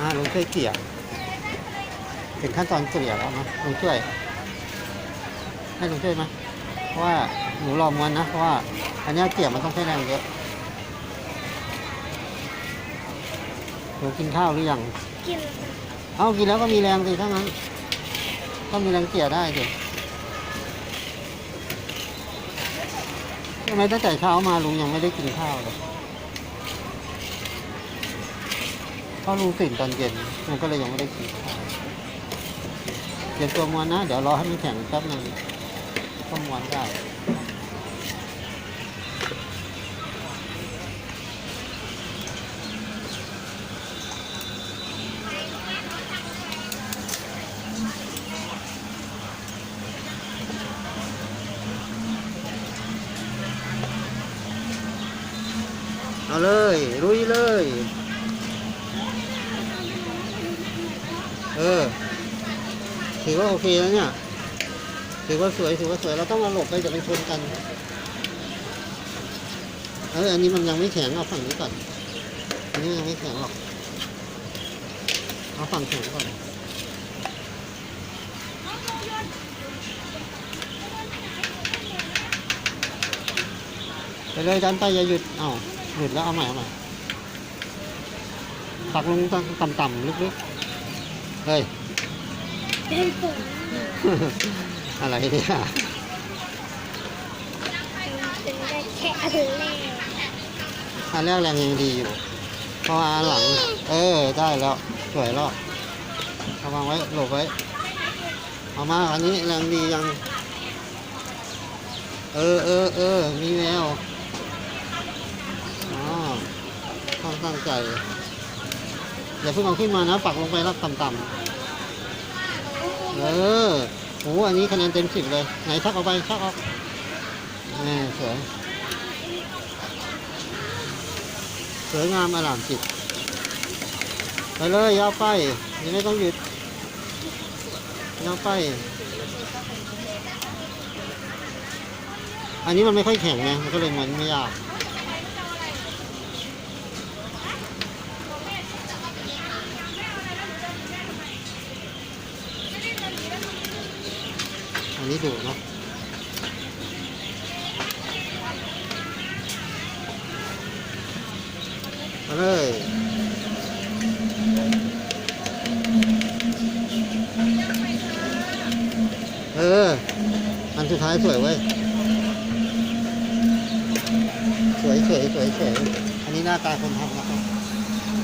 อ่าลุงช่วยเกลี่ยถึงขั้นตอนเกลี่ยแล้วนะลุงช่วย ให้ลุงช่วยไหมเพราะว่าหนูรอม้วนนะ เพราะว่าอันเนี้ยเกลี่ยมันต้องใช้แรงเยอะหนูกินข้าวหรือยังกินเอากินแล้วก็มีแรงสิถ้างั้นก็มีแรงเกลี่ยได้สิทำไมตั้งแต่เช้ามาลุงยังไม่ได้กินข้าวเลย เพราะลุงตื่นตอนเย็นลุงก็เลยยังไม่ได้กินข้าวเดี๋ยวตัวมวนนะ เดี๋ยวรอให้มันแข็งแป๊บหนึงก็มวนได้เอาเลยลุยเลย เออ ถือว่าโอเคแล้วเนี่ย ถือว่าสวย ถือว่าสวย เราต้องมาหลบไปจะไปชนกันเอออันนี้มันยังไม่แข็งเอาฝั่งนี้ก่อน อันนี้ยังไม่แข็งหรอก เอาฝั่งแข็งก่อน ไปเลยดันไปอย่าหยุด เอาหยุดแล้วเอาใหม่เอาใหม่ปักลงต่ำๆลึกๆ เฮ้ยเป็นผงอะไรเนี่ยเป็นได้แค่อันแรกอันแรกแรงยังดีอยู่ เพราะว่าอันหลัง เออ ได้แล้ว สวยแล้วเอาวางไว้ หลบไว้ เอามาอันนี้แรงดียัง เออเออเออมีแววอ๋อต้องตั้งใจ อย่าเพิ่งเอาขึ้นมานะ ปักลงไปแล้วต่ำๆเออโอ้อันนี้คะแนนเต็มสิบเลย ไหนชักเอาไปชักเอาแน่สวยสวยงามอลามจิต ไปเลยยาวไปยังไม่ต้องหยุดยาวไป อันนี้มันไม่ค่อยแข็งไงมันก็เลยเหมันไม่ยาก อันนี้ดุเนาะมาเลยเออ อันสุดท้ายสวยเว้ย สวยสวยสวยสวยอันนี้หน้าตาคนทำนะครับ